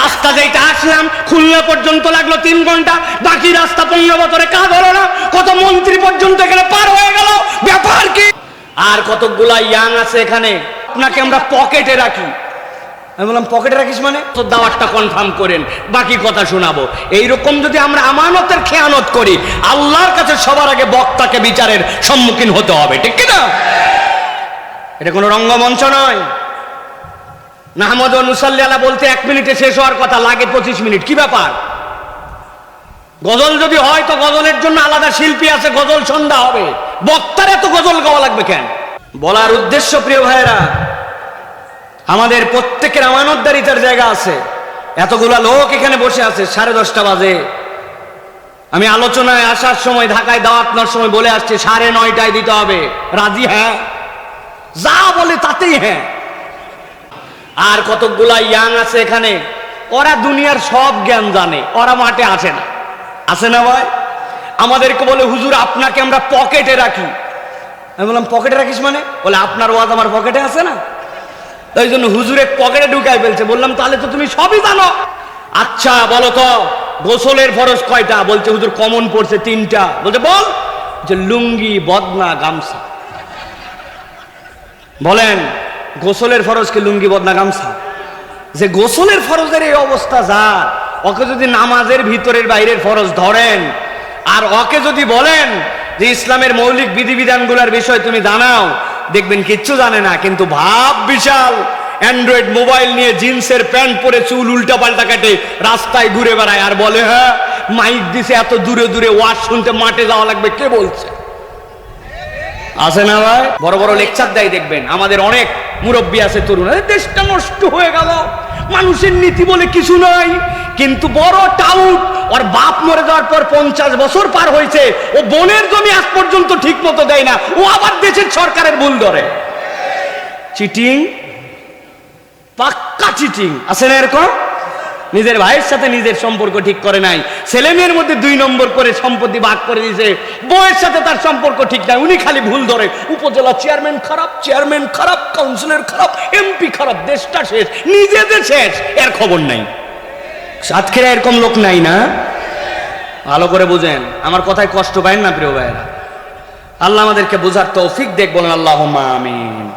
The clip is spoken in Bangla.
রাস্তা যেটা আসলাম, খুলনা পর্যন্ত লাগল তিন ঘণ্টা, বাকি রাস্তা পনেরো বছরে কাজ হলো না। কত মন্ত্রী পর্যন্ত এখানে পার হয়ে গেল? ব্যাপার কি? আর কতগুলা ইয়াং আছে এখানে? আপনাকে আমরা পকেটে রাখি। আমি বললাম, পকেটে রাখিস মানে? তো দাওয়াতটা কনফার্ম করেন, বাকি কথা শোনাবো। এইরকম যদি আমরা আমানতের খেয়ানত করি, আল্লাহর কাছে সবার আগে বক্তাকে বিচারের সম্মুখীন হতে হবে, ঠিক কি না? এটা কোনো রঙ্গমঞ্চ নয়। নাহমদ নুসাল্লি বলতে এক মিনিটে শেষ হওয়ার কথা, লাগে পঁচিশ মিনিট। কি ব্যাপার? গজল যদি হয় তো গজলের জন্য আলাদা শিল্পী আছে, গজল সন্ধ্যা হবে। বক্তার এত গজল গাওয়া লাগবে কেন? বলার উদ্দেশ্য প্রিয় ভাইয়েরা, আমাদের প্রত্যেকের আমানতদারিতার জায়গা আছে। এতগুলা লোক এখানে বসে আছে, সাড়ে দশটা বাজে। আমি আলোচনায় আসার সময়, ঢাকায় দাওয়াত নেওয়ার সময় বলে আসছি, সাড়ে নয়টায় দিতে হবে। রাজি হ্যাঁ? যা বলে তাতেই হ্যাঁ। আর কতগুলা ইয়াং আছে এখানে, ওরা দুনিয়ার সব জ্ঞান জানে, ওরা মাঠে আসে না। আসে না ভাই? আমাদেরকে বলে, হুজুর, আপনাকে আমরা পকেটে রাখি। আমি বললাম, পকেটে রাখিস মানে? বলে, আপনার ওয়াজ আমার পকেটে আছে না? তাই জন্য হুজুরের পকেটে ঢুকাই ফেলছে। বললাম, তাহলে তো তুমি সবই জানো। আচ্ছা বলো তো, গোসলের ফরজ কয়টা? বলছে, হুজুর, কমন পড়ছে তিনটা। বলছে, বল। যে লুঙ্গি, বদনা, গামছা। বলেন গোসলের ফরজ কি লুঙ্গি, বদনা গামছা? যে গোসলের ফরজের এই অবস্থা যার, ওকে যদি নামাজের ভিতরের বাইরের ফরজ ধরেন, আর ওকে যদি বলেন যে ইসলামের মৌলিক বিধিবিধানগুলোর বিষয় তুমি জানাও, দেখবেন কিচ্ছু জানে না, কিন্তু ভাব বিশাল। অ্যান্ড্রয়েড মোবাইল নিয়ে জিন্সের প্যান্ট পরে চুল উল্টা পাল্টা কাটে, রাস্তায় ঘুরে বেড়ায় আর বলে হ্যাঁ মাইক দিছে, এত দূরে দূরে ওয়াজ শুনতে মাঠে যাওয়া লাগবে। কে বলছে? আছে না ভাই? বড় বড় লেকচার দেয় দেখবেন। আমাদের অনেক মুরব্বী আছে তরুণ। দেশটা নষ্ট হয়ে গেল। মানুষের নীতি বলে কিছু নাই। কিন্তু বড় টাউট ওর বাপ মরে যাওয়ার পর পঞ্চাশ বছর পার হয়েছে। ও বনের জমি আজ পর্যন্ত ঠিক মতো দেয় না। ও আবার দেশের সরকারের ভুল ধরে। চিটিং পাক্কা চিটিং আছে না এরকম? নিজের ভাইয়ের সাথে নিজের সম্পর্ক ঠিক করে নাই। ছেলে মেয়ের মধ্যে দুই নম্বর করে সম্পত্তি ভাগ করে দিয়েছে। বউয়ের সাথে তার সম্পর্ক ঠিক নাই। উনি খালি ভুল ধরে, উপজেলা চেয়ারম্যান খারাপ চেয়ারম্যান খারাপ কাউন্সিলর খারাপ এমপি খারাপ, দেশটা শেষ নিজেদের শেষ, এর খবর নাই। সাতক্ষীরা এরকম লোক নাই না? ভালো করে বুঝেন, আমার কথায় কষ্ট পায় না প্রিয় ভাইয়েরা। আল্লাহ আমাদেরকে বোঝার তৌফিক দেখ, বলেন আল্লাহ আমিন।